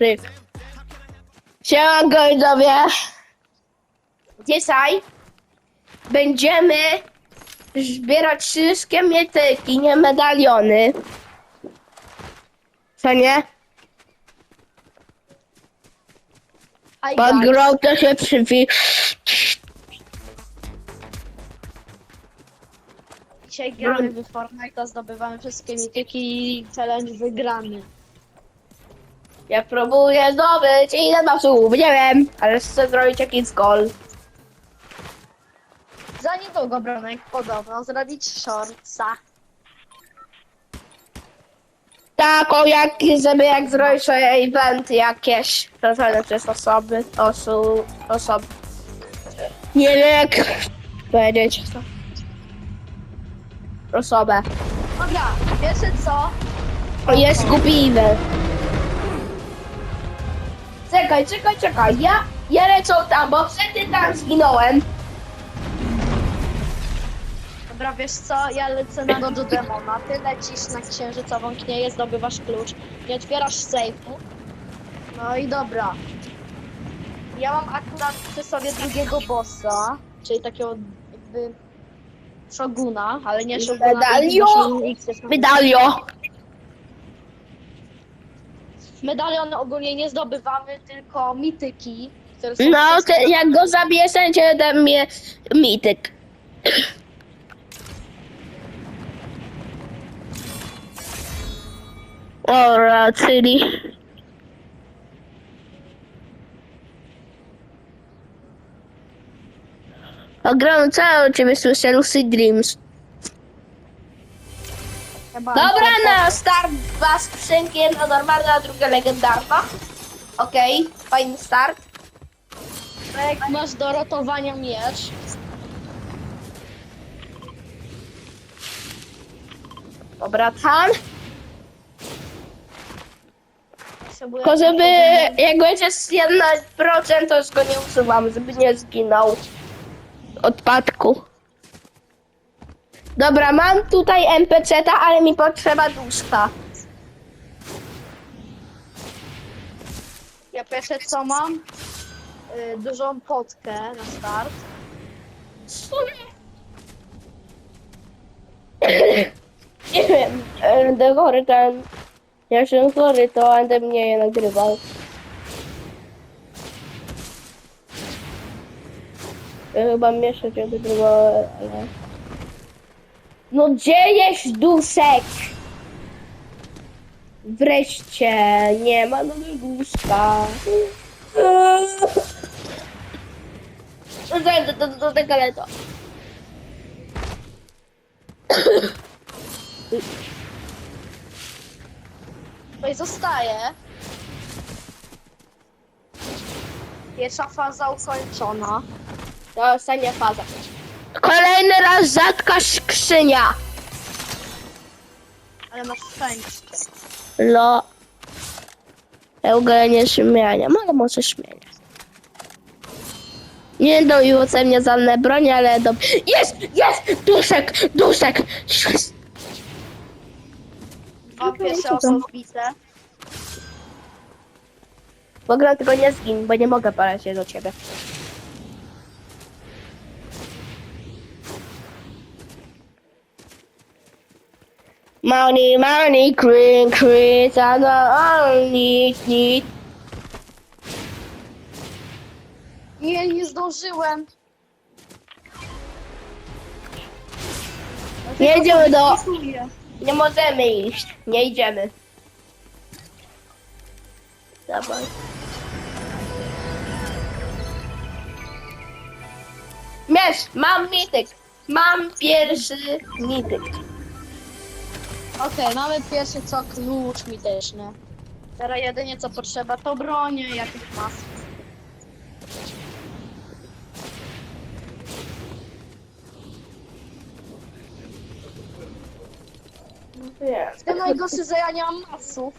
Ryk. Siemanko widzowie. Dzisiaj będziemy zbierać wszystkie mietyki, nie medaliony. Co nie? Grał to się przywi. Dzisiaj gramy w Fortnite, zdobywamy wszystkie mityki i challenge wygrany. Ja próbuję zdobyć ile ma słów, nie wiem, ale chcę zrobić jakiś gol. Za niedługo Bronek podobno zrobić shortsa. Tak, o jak, żeby jak zrobić sobie eventy jakieś, stworzone przez osoby, osu, osoby. Nie wiem jak powiedzieć to. Osobę. Dobra, wiecie co? O, jest kupimy. Czekaj, czekaj, czekaj, ja, ja lecę tam, bo wtedy tam zginąłem. Dobra, wiesz co? Ja lecę na do demona, ty lecisz na księżycową knieję, zdobywasz klucz, nie otwierasz sejfu. No i dobra. Ja mam akurat przy sobie drugiego bossa, czyli takiego jakby Shoguna, ale nie Shoguna. Medalio! Medalio. Medalion ogólnie nie zdobywamy, tylko mityki, które są No, te, jak go zabijesz, będzie ode mnie mityk. Ora, czyli... Ogram cały ciebie słyszę Lucy Dreams. Dobra, na start dwa skrzynki, jedna normalna, druga legendarna. Okej, fajny start. Jak masz do ratowania miecz, Dobra, tam. potrzebuję... Tylko żeby jak będzie z 1% to już go nie usuwam, żeby nie zginął. Odpadku. Dobra, mam tutaj NPC-ta, ale mi potrzeba duszka. Ja pierwsze co mam, y, dużą potkę na start. Nie wiem, będę chory ten. Jak się chory, to będę mnie je nagrywał. Ja chyba mieszać nagrywał, ale... No gdzie jest duszek? Wreszcie, nie ma nowego duszka. Zajdę do, do, do tego leto. No i zostaje. Pierwsza faza ukończona. To ostatnia faza. Kolejny raz rzadka skrzynia. Ale masz szczęście. No. Ja w ogóle nie śmiania, ale może śmienia. Nie doiło ze mnie żadne broni, ale do... Jest! Jest! Duszek! Duszek! Jest! Dwa pierwsze osoby wbite. W ogóle tylko nie zgin, bo nie mogę parać się do ciebie. Money, money, green, green, I don't need, need. Nie, nie zdążyłem. Nie idziemy do... Nie możemy iść. Nie idziemy. Dawaj. Wiesz, mam mityk. Mam pierwszy mityk. Okej, mamy pierwszy co klucz mityczny. Teraz jedynie co potrzeba to bronie, jakieś maski. To najgorsze, że ja nie mam masów.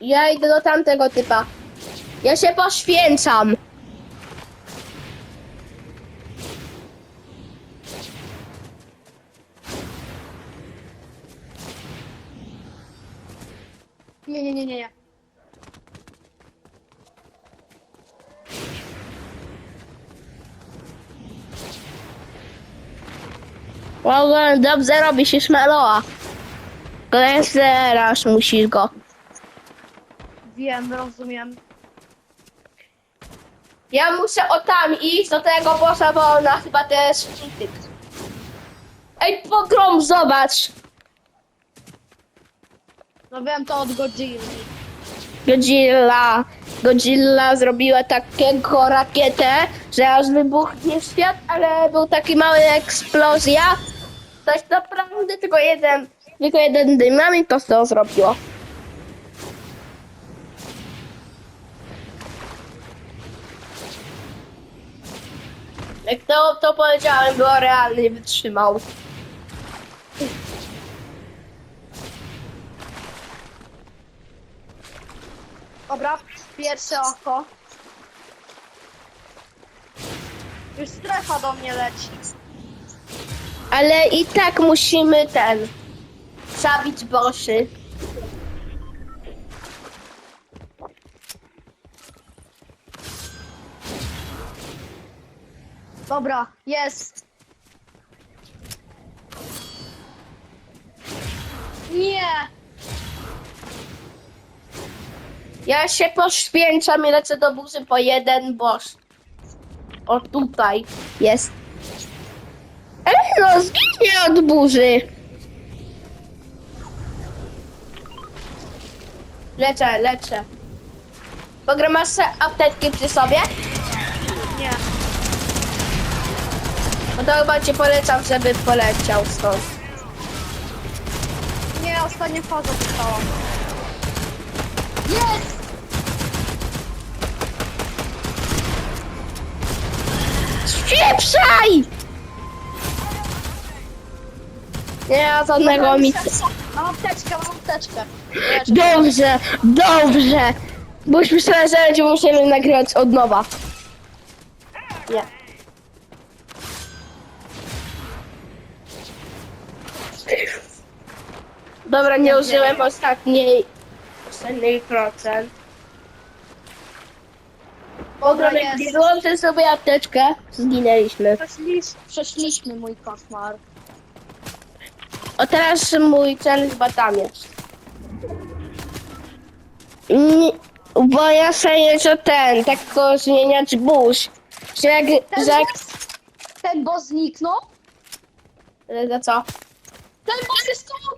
Ja idę do tamtego typa. Ja się poświęcam. Nie, nie, nie, nie, nie. Wow, dobrze robi się szmeloa. Teraz musisz go. Wiem, rozumiem. Ja muszę o tam iść do tego bossa, bo ona chyba też. Ej, pogrom, zobacz. No wiem to od Godzilla. Godzilla. Godzilla zrobiła takiego rakietę, że aż wybuchnie świat, ale był taki mały eksplozja. Coś naprawdę tylko jeden, tylko jeden dynamit to to zrobiło. Jak to, to powiedziałem, było realnie wytrzymał. Dobra, pierwsze oko. Już strefa do mnie leci. Ale i tak musimy ten zabić bossy. Dobra, jest. Nie! Ja się poświęcam i lecę do burzy po jeden boss. O tutaj jest. Ej no, zginie od burzy. Lecę, lecę. Pogra masz se apteczki przy sobie? Nie. No to chyba cię polecam, żeby poleciał stąd. Nie, ostatnia faza została. Jest! Spieprzaj! Nie ma żadnego mi... Mam apteczkę, mam apteczkę. Dobrze, dobrze. Bo już myślałem, że będziemy musieli nagrywać od nowa. Nie. Dobra, nie użyłem ostatniej ostatniej procent. Dobra, jest. jak wyłączę sobie apteczkę, zginęliśmy. Przeszliś, przeszliśmy mój koszmar. O teraz mój tam jest. Nie, bo ja sobie co ten, tak tylko zmieniać burz. Że jak, Ten że jak, boss, ten boss zniknął? za co? Ten boss jest koło!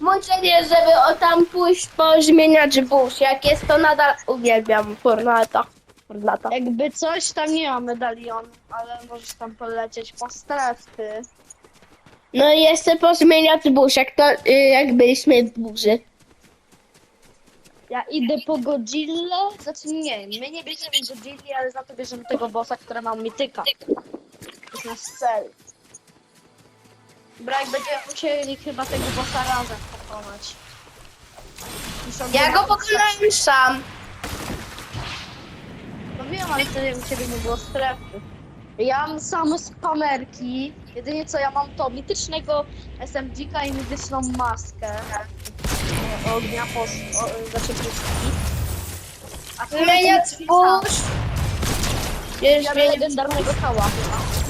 Mój cel jest, żeby o tam pójść pozmieniać burz. Jak jest to nadal uwielbiam Fornata. Fornata. Jakby coś, tam nie ma medalion, ale możesz tam polecieć po strefy. No i jeszcze pozmieniać burz, jak to y, jak byliśmy w burzy. Ja idę po Godzillę, znaczy nie, my nie bierzemy Godzilli, ale za to bierzemy tego bossa, który ma mityka. To jest nasz cel. Dobra, jak będziemy musieli chyba tego bossa razem pokonać. Muszą Ja go pokonałem sam. No wiem, ale wtedy u ciebie nie było strefy. Ja mam same spamerki. Jedynie co ja mam to mitycznego SMG-ka i mityczną maskę. e, Ognia po... O, znaczy pustki. A ty Zmieniać. Ja mam zmieniać legendarnego kała chyba.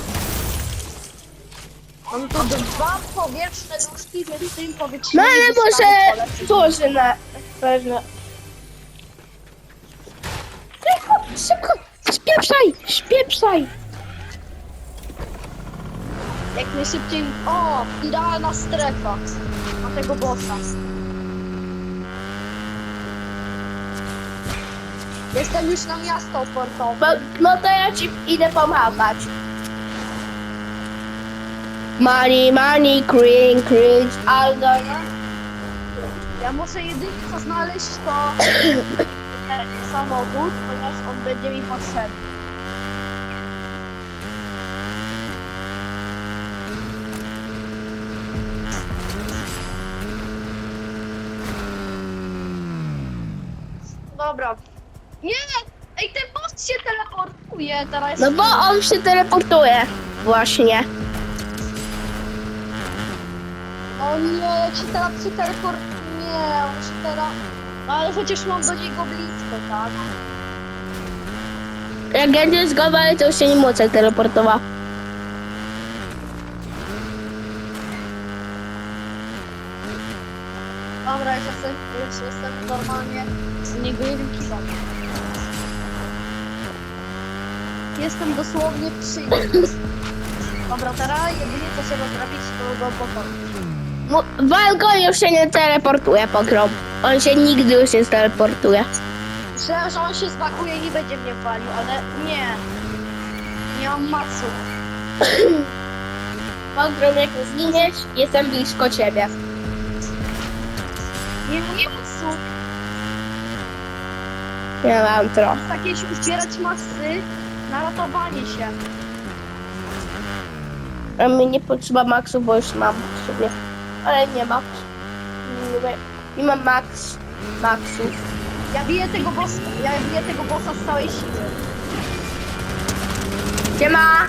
Mam tu dwa powietrzne duszki, więc tym powietrznymi No ale może duży na pewno. Szybko, szybko, spieprzaj, spieprzaj. Jak najszybciej... O! Idealna strefa na tego bossa. Jestem już na miasto portowe. Bo, no to ja ci idę pomagać. Money, money, green, green, aldo. Ja muszę jedynie co znaleźć to ten samochód, ponieważ on będzie mi potrzebny. Dobra. Nie! Ej, ten boss się teleportuje teraz. No bo on się teleportuje. Właśnie. Nie, ci teraz przy. Nie, się teraz... No ale chociaż mam do niego blisko, tak? Jak będzie zgoda, to już się nie muszę teleportować. Dobra, już jestem, już jestem normalnie z niego jeden kilometr. Jestem dosłownie przy nim. Dobra, teraz jedynie co trzeba zrobić, to go pokonać. Walko już się nie teleportuje po grom. On się nigdy już nie teleportuje. Myślałem, że on się zbaguje i nie będzie mnie walił, ale nie. Nie mam macu. Pogrom, jak zginiesz, jestem blisko ciebie. Nie mam macu. Ja mam trochę. Takie się uzbierać masy na ratowanie się. A mi nie potrzeba maksu, bo już mam w sobie. Ale nie ma. Nie, nie mam max. Maxów. Ja biję tego bossa, ja biję tego bossa z całej siły. Siema!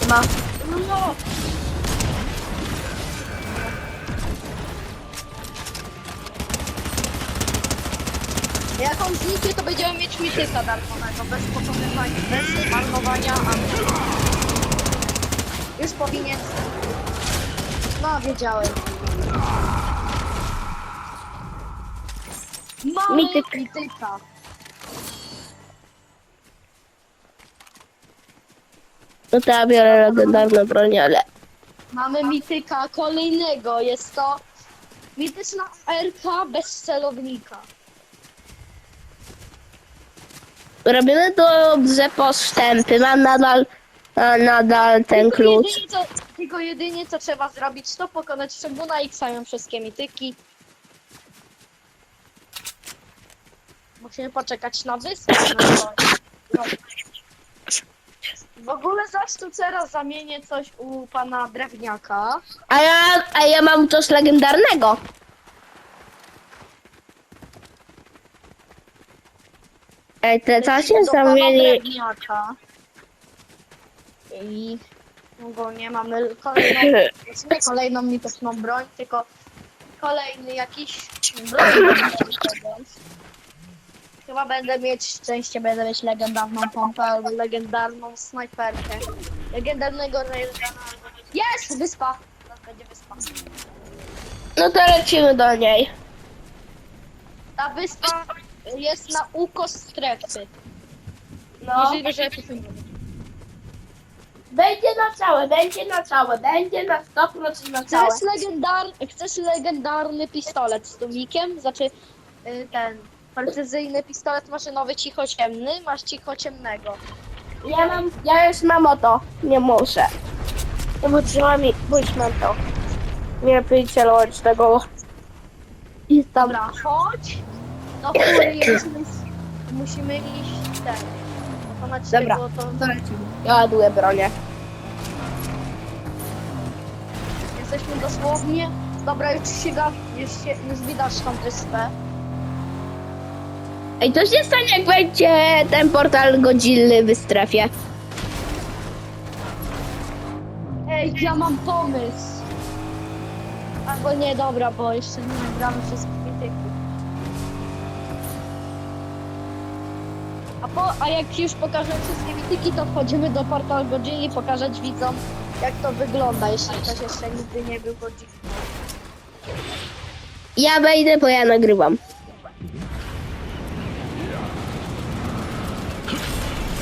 Siema. No! Jak on zniknie, to będziemy mieć mityka darmowego, bez pokonywania, bez marnowania ammo. Już powinien... No, wiedziałem. Mamy Mityk. mityka. No to ja biorę legendarną broń, ale... Mamy mityka kolejnego. Jest to mityczna RK bez celownika. Robimy dobrze postępy. Mam nadal... a, Nadal ten klucz. Co, tylko jedynie co trzeba zrobić, to pokonać Szeguna i Ksają wszystkie mityki. Musimy poczekać na wyspę. na to. No. W ogóle zaś tu teraz zamienię coś u pana drewniaka. A ja, a ja mam coś legendarnego. Ej, te co się do pana zamieni... drewniaka. I ogólnie mamy kolejną, znaczy nie kolejną mityczną broń, tylko kolejny jakiś broń. Chyba będę mieć szczęście, będę mieć legendarną pompę albo legendarną snajperkę. Legendarnego railguna. Jest! Wyspa! Teraz będzie wyspa. No to lecimy do niej. Ta wyspa jest na uko strefy. No. Możliwe, że Będzie na całe, będzie na całe, będzie na 100% na całe. Chcesz, legendar... Chcesz legendarny pistolet z tumikiem? Znaczy y, ten precyzyjny pistolet maszynowy cichociemny, masz cichociemnego. Ja mam, ja już mam o to. Nie muszę. No bo trzeba mi, już mam to. Nie lepiej celować tego. I tam. Dobra, chodź. Do musimy, musimy iść ten. Pokonać Dobra, tego, to to lecimy. Ja ładuję bronię. jesteśmy dosłownie. Dobra, już się ga... już, się, już widać tą wyspę. Ej, to się stanie, jak będzie ten portal Godzilly w strefie. Ej, ja mam pomysł. Albo nie, dobra, bo jeszcze nie nagramy wszystkich mityków. Po, a jak już pokażę wszystkie mityki, to wchodzimy do portal godziny i pokazać widzom, jak to wygląda, jeśli ktoś jeszcze nigdy nie był godziny. Ja wejdę, bo ja nagrywam.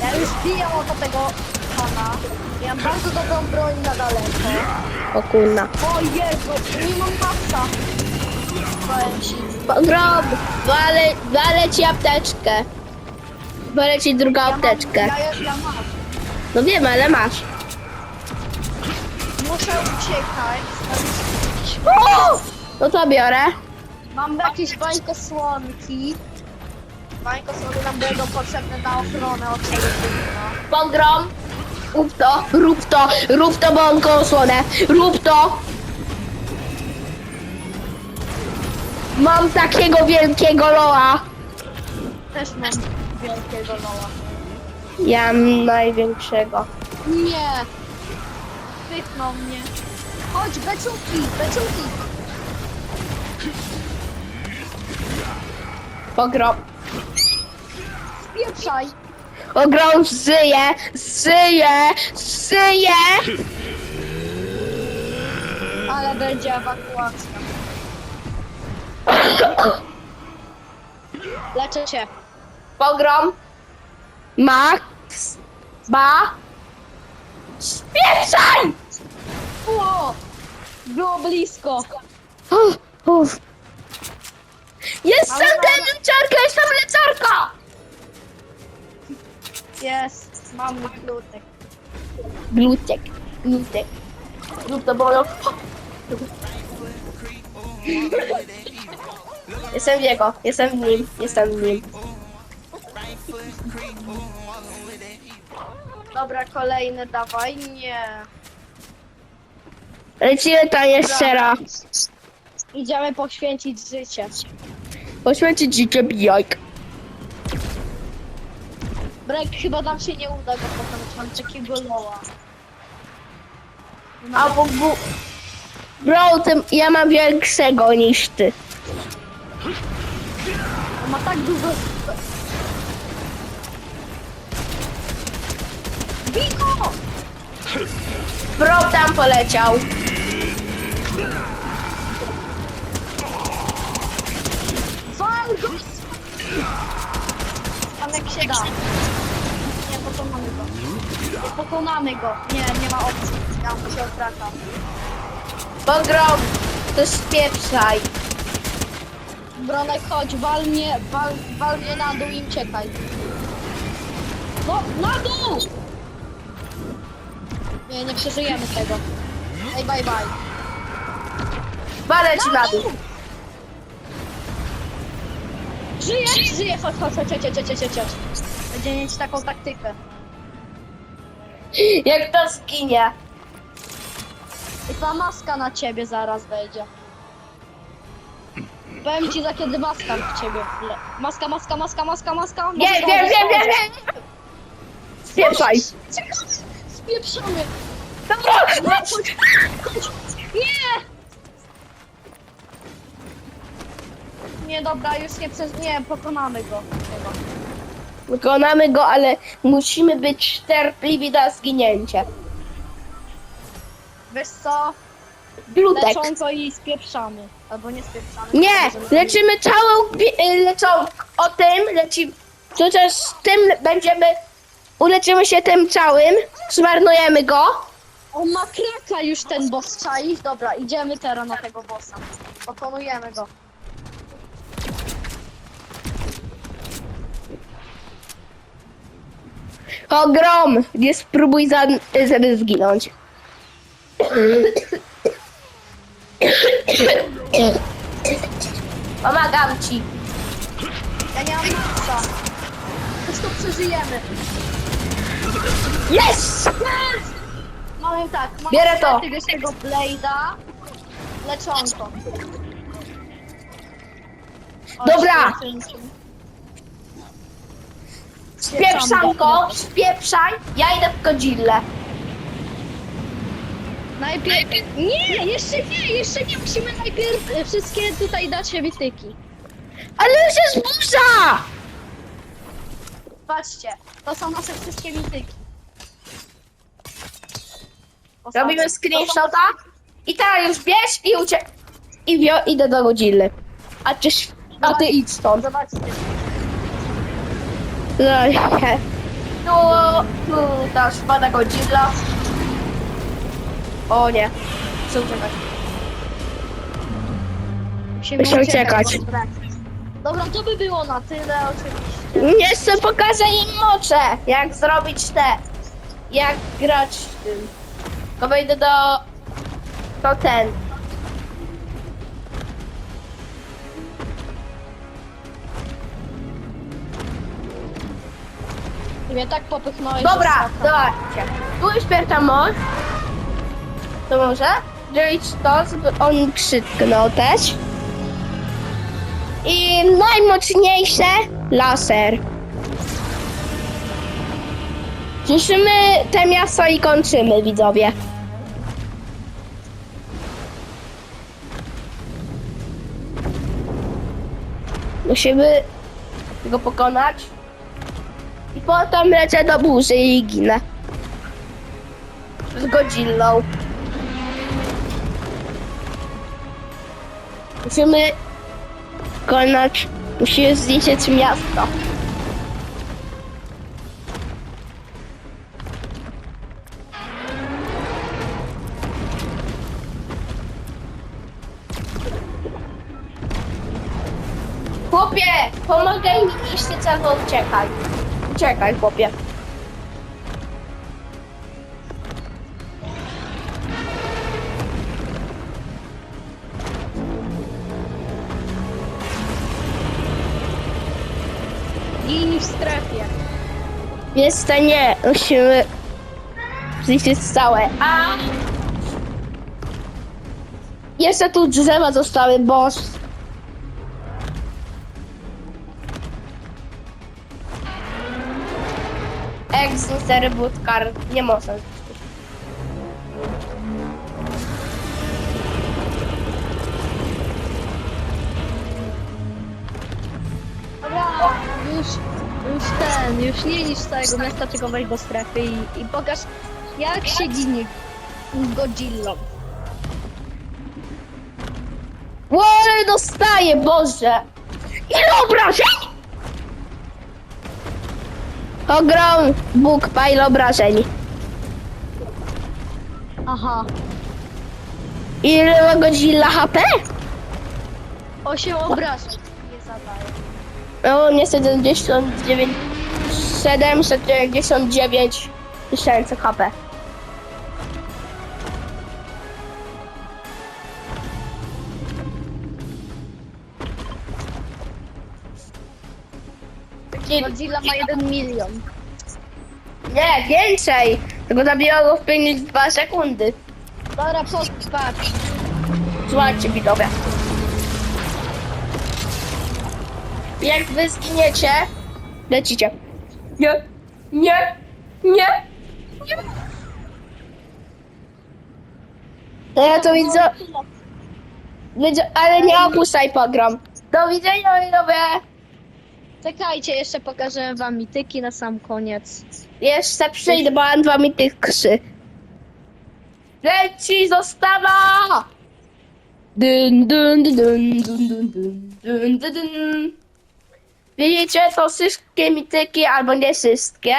Ja już biję o tego pana. Ja mam bardzo dobrą broń na daleko. O kurna. O Jezu, nie mam masa. Powiem ci. Walę, walę ci apteczkę. Walę ci drugą apteczkę. ja, ja, ja mam. No wiem, ale masz. Muszę uciekać. O! No to biorę. Mam jakieś bańkosłonki. Bańkosłony nam będą potrzebne na ochronę od czegoś Pogrom! Rób to, rób to, rób to, on osłonę. Rób to! Mam takiego wielkiego loa. Też mam wielkiego. Ja mam największego. Nie! Wypchnął mnie. Chodź, beczułki, beczułki. Pogrom. Spieprzaj. Pogrom żyje, żyje, żyje. Ale będzie ewakuacja. Leczę cię. Pogrom. Max. Ba. Spieprzaj! O! Było blisko. Uff, uff. Jestem Ale- demniczarka, jestem lecarka! Jest. Mamy glutek. Glutek, glutek. Lub to było... Jestem w jego, jestem w nim, jestem w nim. Dobra, kolejny dawaj. Nie. Lecimy tam jeszcze raz. Idziemy poświęcić życie. Poświęcić życie bijajk. Brek, chyba nam się nie uda go pokonać. Mam takiego loa. A bo... bo bro, tym, ja mam większego niż ty. On ma tak dużo... Biko! Bro tam poleciał. Wal go! Jak się da. Nie, pokonamy go. Pokonamy go. Nie, nie ma opcji. Ja mu się odwracam. Pogrom, to spieprzaj. Bronek, chodź, wal mnie, wal, wal na dół i uciekaj. No, na dół! Nie, nie przeżyjemy tego. Ej, bye bye. Walę ci na dół. Żyje? Żyje, chodź, chodź, chodź, chodź, chodź, chodź, chodź. Będzie mieć taką taktykę. Jak to zginie. I ta maska na ciebie zaraz wejdzie. Powiem ci za kiedy maska w ciebie wle. Maska, maska, maska, maska, maska. Nie, wiem, zdążysz, wiem, zdążysz. wiem. Spieprzaj. Spieprzamy. Dobra, Chodź, chodź. Nie! Nie, dobra, już nie przez... Nie, pokonamy go. Chyba. Wykonamy go, ale musimy być cierpliwi na zginięcie. Wiesz co? Glutek. Leczonko i spieprzamy. Albo nie spieprzamy. Nie, Możemy- leczymy całą pi- y, leczonką. O tym leci. Chociaż z tym będziemy. Uleczymy się tym całym. Zmarnujemy go. On ma kraka już ten boss, czaisz? Dobra, idziemy teraz na tego bossa. Pokonujemy go. Ogrom! Nie spróbuj, za, żeby zginąć. Pomagam ci. Ja nie mam maksa. Już to przeżyjemy. Yes! Mamy tak, mamy Bierę to. jakiegoś Blade'a. O, Dobra. świetnie. Spieprzam go, spieprzaj. Ja idę w Godzillę. Najpierw... Nie, jeszcze nie, jeszcze nie. Musimy najpierw e, wszystkie tutaj dać wityki. Ale już jest burza! Patrzcie, to są nasze wszystkie wityki. Robimy screenshota. I teraz już bierz i uciek. I wio, idę do Godzilly. A ty, a ty idź stąd. Zobaczcie. No, nie. Tu, tu ta spada Godzilla. O nie. Muszę uciekać. Musimy Muszę uciekać. brak. Dobra, to by było na tyle oczywiście. Jeszcze pokażę im mocze. Jak zrobić te. Jak grać w tym. To wejdę do... To ten. Mnie tak popychnąłeś. Dobra, zobaczcie. Tu jest pierwsza moc. To może? Zrobić to, żeby on krzyknął też. I najmocniejsze laser. Cieszymy te miasto i kończymy, widzowie. Musimy go pokonać. I potem lecę do burzy i ginę. Z Godzillą. Musimy pokonać, musimy zniszczyć miasto. Niszczyć albo uciekaj. Uciekaj, chłopie. Gini w strefie. Jest to nie, musimy zniszczyć całe. A! Jeszcze tu drzewa zostały, boss. Exit reboot car nie można. Dobra, już, już ten, już nie niż całego miasta, tylko weź do strefy i, i pokaż jak się ginie z Godzillą. Łory dostaję, Boże! Ile obrażeń? Ogrom, Bóg, pa ile obrażeń. Aha, Ile ma Godzilla HP? 8 obrażeń nie zadaje. No, nie 79, 799 tysięcy HP. Godzilla ma 1 milion. Nie, więcej! Tylko zabiło go w 5-2 sekundy. Dobra, patrz. Słuchajcie, widzowie. Jak wy zginiecie, lecicie. Nie, nie, nie, nie. No ja to widzę, widzę ale nie opuszczaj program. Do widzenia, widzowie. Czekajcie, jeszcze pokażę wam mityki na sam koniec. Jeszcze przyjdę, bo mam dwa mi tych krzy. Leci, zostawa! Dun, dun, dun, dun, dun, dun, dun, dun, dun, dun. Widzicie, to wszystkie mityki, albo nie wszystkie.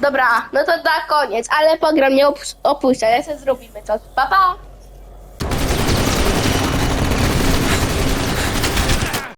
Dobra, no to na koniec, ale program nie opu- opuszcza, jeszcze zrobimy to. Pa, pa!